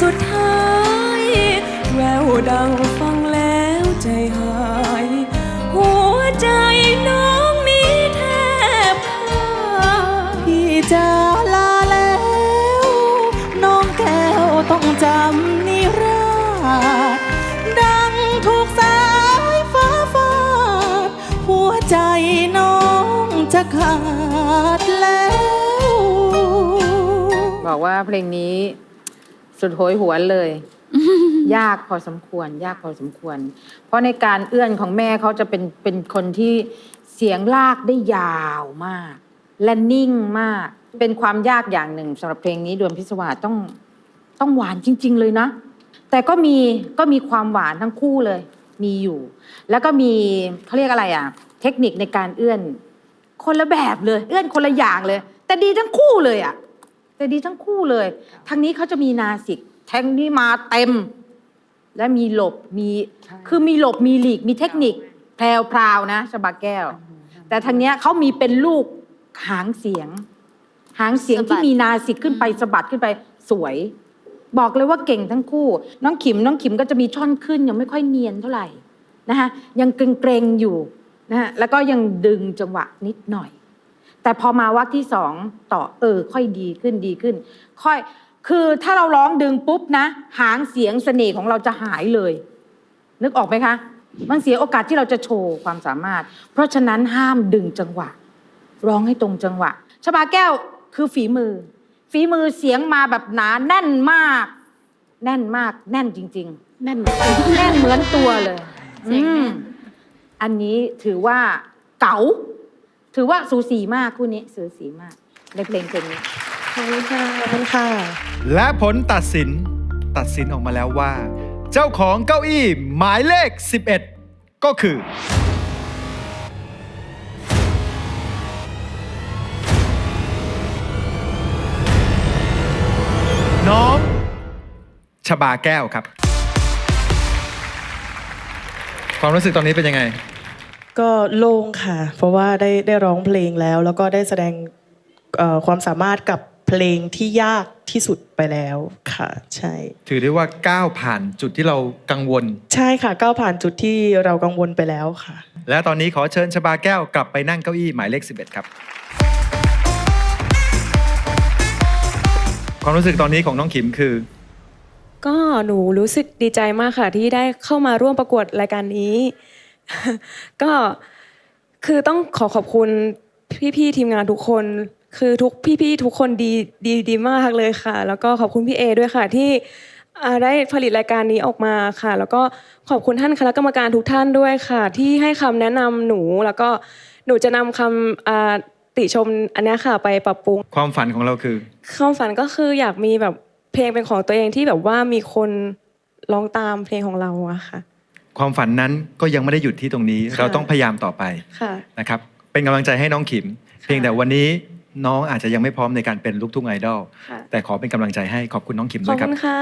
สุดท้าย แววดังฟังแล้วใจหาย หัวใจน้องนี้แทบขาดพี่จะลาแล้ว น้องแก้วต้องจำนิราศดังถูกสายฟ้าฟาด หัวใจน้องจะขาดแล้ว บอกว่าเพลงนี้ สุดโหยหวนเลย ยากพอสมควร ยากพอสมควร เพราะในการเอื้อนของแม่เขาจะเป็นเป็นคนที่เสียงลากได้ยาวมาก และนิ่งมาก เป็นความยากอย่างหนึ่งสำหรับเพลงนี้ดวงพิศวาสต้องต้องหวานจริง ๆ เลยนะ แต่ก็มีก็มีความหวานทั้งคู่เลย มีอยู่ แล้วก็มีเขาเรียกอะไรอะ เทคนิคในการเอื้อน คนละแบบเลย เอื้อนคนละอย่างเลย แต่ดีทั้งคู่เลยอะ แต่ดีทั้งคู่เลย ทางนี้เขาจะมีนาสิกแทงนี้มาเต็ม และมีหลบมีคือมีหลบมีหลีกมีเทคนิคแพรวพราวๆนะชบาแก้ว แต่ทางเนี้ยเขามีเป็นลูกหางเสียง หางเสียงสะบัที่ดมีนาสิกขึ้นไปสะบัดขึ้นไปสวย บอกเลยว่าเก่งทั้งคู่ น้องขิมน้องขิมก็จะมีช่อนขึ้นยังไม่ค่อยเนียนเท่าไหร่นะคะยังเกรงๆอยู่นะฮะแล้วก็ยังดึงจังหวะนิดหน่อย แต่พอมาวักที่สองต่อเออ ค่อยดีขึ้นดีขึ้น ค่อย คือถ้าเราร้องดึงปุ๊บนะ หางเสียงเสน่ห์ของเราจะหายเลย นึกออกไหมคะมันเสียโอกาสที่เราจะโชว์ความสามารถ เพราะฉะนั้นห้ามดึงจังหวะ ร้องให้ตรงจังหวะชบาแก้วคือฝีมือ ฝีมือเสียงมาแบบหนาแน่นมาก แน่นมากแน่นจริง ๆ แน่นแน่นเหมือนตัวเลยเสียงแน่นอืมอันนี้ถือว่าเก๋า ถือว่าสูสีมากคู่นี้สูสีมากในเพลงเพลงนี้ขอบคุณค่ะขอบคุณค่ะ และผลตัดสินตัดสินออกมาแล้วว่า เจ้าของเก้าอี้หมายเลข 11 ก็คือ น้องชบาแก้วครับ ความรู้สึกตอนนี้เป็นยังไง ก็โล่งค่ะ เพราะว่าได้ได้ร้องเพลงแล้ว แล้วก็ได้แสดงเอ่อความสามารถกับเพลงที่ยากที่สุดไปแล้วค่ะ ใช่ ถือได้ว่าก้าวผ่านจุดที่เรากังวล ใช่ค่ะก้าวผ่านจุดที่เรากังวลไปแล้วค่ะ และตอนนี้ขอเชิญชบาแก้วกลับไปนั่งเก้าอี้หมายเลข 11 ครับ ความรู้สึกตอนนี้ของน้องขิมคือ ก็หนูรู้สึกดีใจมากค่ะที่ได้เข้ามาร่วมประกวดรายการนี้ ก็คือต้องขอขอบคุณพี่ๆทีมงานทุกคน คือทุกพี่ๆทุกคนดีดีดีมากเลยค่ะ แล้วก็ขอบคุณพี่เอด้วยค่ะที่อ่าได้ผลิตรายการนี้ออกมาค่ะ แล้วก็ขอบคุณท่านคณะกรรมการทุกท่านด้วยค่ะ ที่ให้คำแนะนำหนูแล้วก็หนูจะนำคำอ่าติชมอันเนี้ยค่ะไปปรับปรุง ความฝันของเราคือ ความฝันก็คืออยากมีแบบเพลงเป็นของตัวเองที่แบบว่ามีคนร้องตามเพลงของเราอะค่ะ ความฝันนั้นก็ยังไม่ได้หยุดที่ตรงนี้ค่ะเราต้องพยายามต่อไปค่ะ นะครับ เป็นกำลังใจให้น้องขิม เพียงแต่วันนี้น้องอาจจะยังไม่พร้อมในการเป็นลูกทุ่งไอดอลค่ะ แต่ขอเป็นกำลังใจให้ขอบคุณน้องขิมขด้อวบยครัคุบณค่ะ